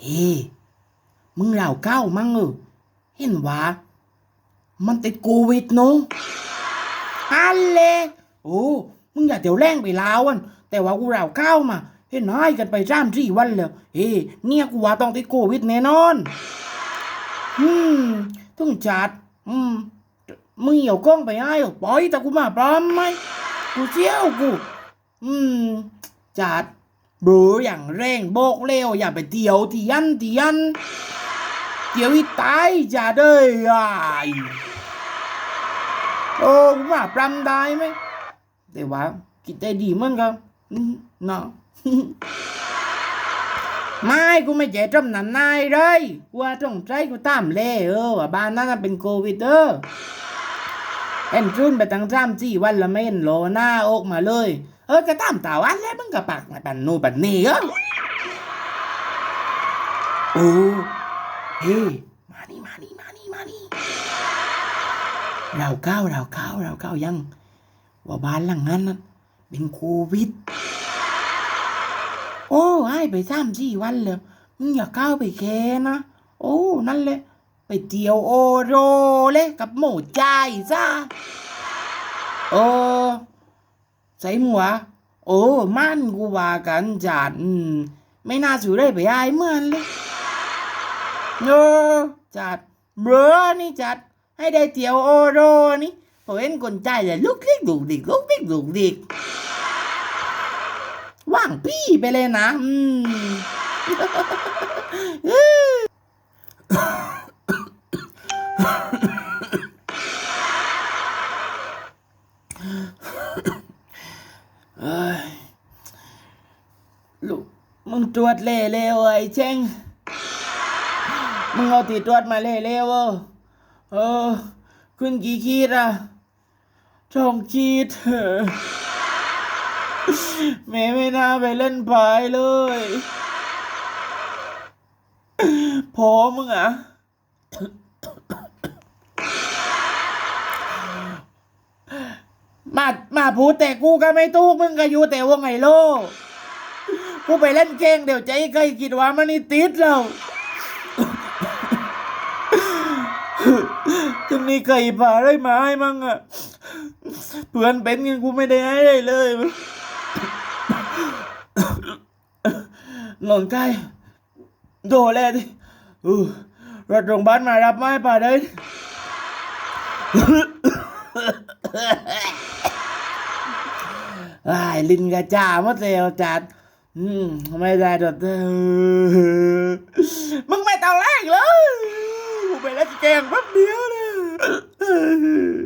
เฮ้มึงเหล่าเก้ามั้งเออเห็นว่ามันติดโควิดนาะฮันเลโอ้มึงอย่าเดี๋ยวแรงไปลาวอัน แต่ว่ากูเหล่าเก้ามาเห็นหายกันไปสามสี่วันแล้วเฮ้เนี่ยกูว่าต้องติดโควิดแน่นอน อืมต้องจัด อืมมึงเหี่ยวกล้องไปให้ปล่อยแต่กูมาพร้อมไหมกูเชี่ยวกู อืมจัด บออย่างแรงโบกเร็วอย่าไปเที่ยวที่ยันที่ยันเที่ยวอีตายจะเด้ยอ่ายโอ้กูมาปรำได้ไหมแต่ว่าคิดได้ดีมือนกันอืมเนาะไม่กูไม่เจ็บจำนันนายเลยว่าต้องใจกูตามเล่เออว่าบ้านนั้นเป็นโควิดเออ เอ็นจุนไปตั้งสามสี่วันละไม่นโลหน้าอกมาเลย เออก็ตามตาวันแล้วมึงก็ปากปันนูนปันนี่เออโอ้เฮ้มานี่มานี่มานี่มานี่เราเก้าเราเก้าเราเก้ายัง ว่าบ้านหลังนั้นเป็นโควิด โอ้ให้ไปสามสี่วันเลยมึงอย่าก้าวไปแค่นะ โอ้นั่นเลย ไปเที่ยวโอโรเลยกับหมูใจซะโอ้ใส่หมัวโอ้มันกูว่ากันจัดอืมไม่น่าสู่ได้ไปอายเหมือนเลยโอ้จัดเบรอนี่จัด ให้ได้เที่ยวโอโรนี่พอเห็นคนใจเลยลุกเลิกลุกดิกลุกเลิกลุกดิกว่างพี่ไปเลยนะ อืม ลูกมึงตรวจเล่เร็วไอ้เจ้งมึงเอาตีตรวจมาเล่เร็วเออขึ้นกี่ขีดอะช่องขีดแม่ไม่น่าไปเล่นพายเลยพอมึงอะมา มาพูดแต่กูก็ไม่ถูกมึงก็อยู่แต่วงไงโล กูไปเล่นเก่งเดี๋ยวใจใครคิดว่ามันนี่ติดเราจะมีใครพาได้มาให้มั่งอะเพื่อนเป็นกันกูไม่ได้ให้เลยนอนใกล้โดแลดิรถโรงพยาบาลมารับไม้ป่าเด้ไอ้ลินกระจ่าหมดแล้วจัด อืมไม่ได้ดอกเด้อมึงไม่ต้อแรกเลยกูไปเล่นเกมแป๊บเดียวเลย